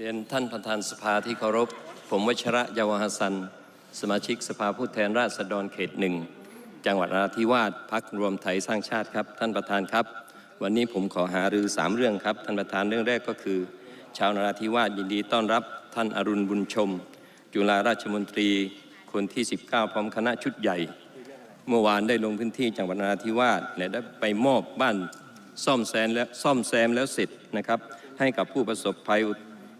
เรียนท่านประธานสภาที่เคารพ ผมวชระยาวหัสสัน สมาชิกสภาผู้แทนราษฎรเขตหนึ่ง จังหวัดนราธิวาสพักรวมไทยสร้างชาติครับ ท่านประธานครับ วันนี้ผมขอหารือสามเรื่องครับ ท่านประธานเรื่องแรกก็คือ ชาวนราธิวาสยินดีต้อนรับ ท่านอรุณบุญชม จุฬาราชมนตรีคนที่ 19 พร้อมคณะชุดใหญ่ เมื่อวานได้ลงพื้นที่จังหวัดนราธิวาสและได้ไปมอบบ้านซ่อมแซมและซ่อมแซมแล้วเสร็จนะครับให้กับผู้ประสบภัย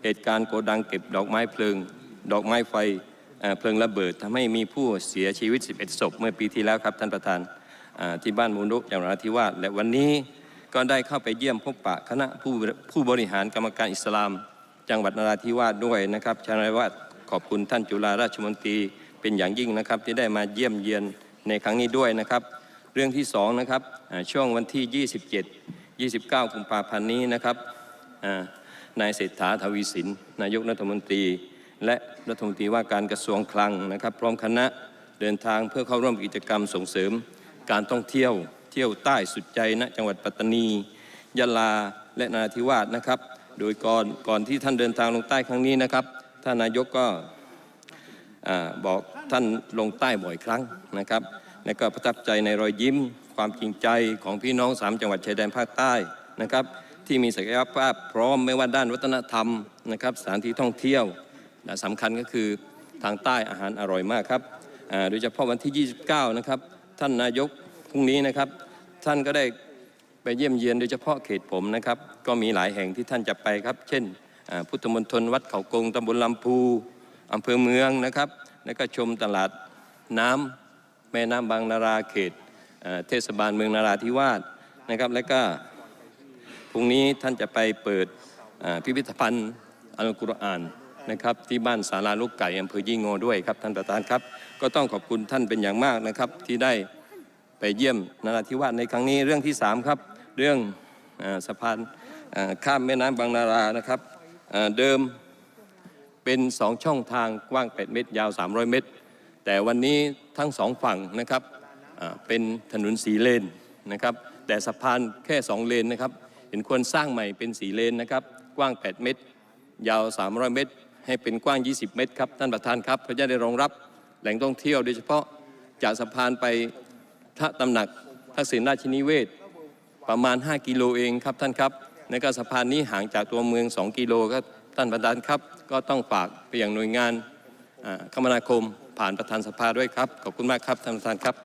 เหตุการณ์โกดังเก็บดอกไม้เพลิง ดอกไม้ไฟเพลิงระเบิดทำให้มีผู้เสียชีวิต 11 ศพ เมื่อปีที่แล้วครับท่านประธานที่บ้านมูลนุจังหวัดนราธิวาสและวันนี้ก็ได้เข้าไปเยี่ยมพบปะคณะผู้ผู้บริหารกรรมการอิสลาม จังหวัดนราธิวาสด้วยนะครับชานาธิวาสขอบคุณท่านจุฬาราชมนตรีเป็นอย่างยิ่งนะครับที่ได้มาเยี่ยมเยียนในครั้งนี้ด้วยนะครับ เรื่องที่สองนะครับช่วงวันที่ 27 29 กุมภาพันธ์นี้นะครับ นายเศรษฐาทวีสิน นายกรัฐมนตรี และรัฐมนตรีว่าการกระทรวงคลังนะครับ พร้อมคณะเดินทางเพื่อเข้าร่วมกิจกรรมส่งเสริม การท่องเที่ยว เที่ยวใต้สุดใจณจังหวัดปัตตานี ยะลาและนาธิวาสนะครับ โดยก่อนก่อนที่ท่านเดินทางลงใต้ครั้งนี้นะครับท่านนายกก็บอกท่านลงใต้บ่อยครั้งนะครับ และก็ประทับใจในรอยยิ้ม ความจริงใจของพี่น้องสามจังหวัดชายแดนภาคใต้นะครับ ที่มีศักยภาพพร้อมไม่ว่าด้านวัฒนธรรมนะครับสถานที่ท่องเที่ยวและสำคัญก็คือทางใต้อาหารอร่อยมากครับโดยเฉพาะวันที่ 29 นะครับ ท่านนายกพรุ่งนี้นะครับ ท่านก็ได้ไปเยี่ยมเยียนโดยเฉพาะเขตผมนะครับ ก็มีหลายแห่งที่ท่านจะไปครับ เช่น พุทธมณฑลวัดเขากงตำบลลำพูอำเภอเมืองนะครับ แล้วก็ชมตลาดน้ำแม่น้ำบางนาราเขตเทศบาลเมืองนาราธิวาสนะครับ แล้วก็ พรุ่งนี้ท่านจะไปเปิดพิพิธภัณฑ์อัลกุรอานนะครับที่บ้านสาราลูกไก่อำเภอยี่งโงด้วยครับท่านประธานครับ ก็ต้องขอบคุณท่านเป็นอย่างมากนะครับที่ได้ไปเยี่ยมนราธิวาสในครั้งนี้เรื่องที่ 3 ครับ เรื่องอสะพานข้ามแม่น้ำบางนารานะครับเดิมเป็นสองช่องทางกว้าง 8 เมตร ยาว 300 เมตร แต่วันนี้ทั้งสองฝั่งนะครับเป็นถนนสีเลนนะครับแต่สะพานแค่ 2 เลนนะครับ เห็นควรสร้างใหม่เป็นสีเลนนะครับ กว้าง 8 เมตร ยาว 300 เมตร ให้เป็นกว้าง 20 เมตรครับท่านประธานครับเพื่อจะได้รองรับแหล่งท่องเที่ยว โดยเฉพาะจากสะพานไปพระตำหนักทักษิณราชินิเวศประมาณ 5 กิโลเองครับท่านครับ ในการสะพานนี้ห่างจากตัวเมือง 2 กิโลครับท่านประธานครับ ก็ต้องฝากไปยังหน่วยงานคมนาคมผ่านประธานสภาด้วยครับ ขอบคุณมากครับท่านประธานครับ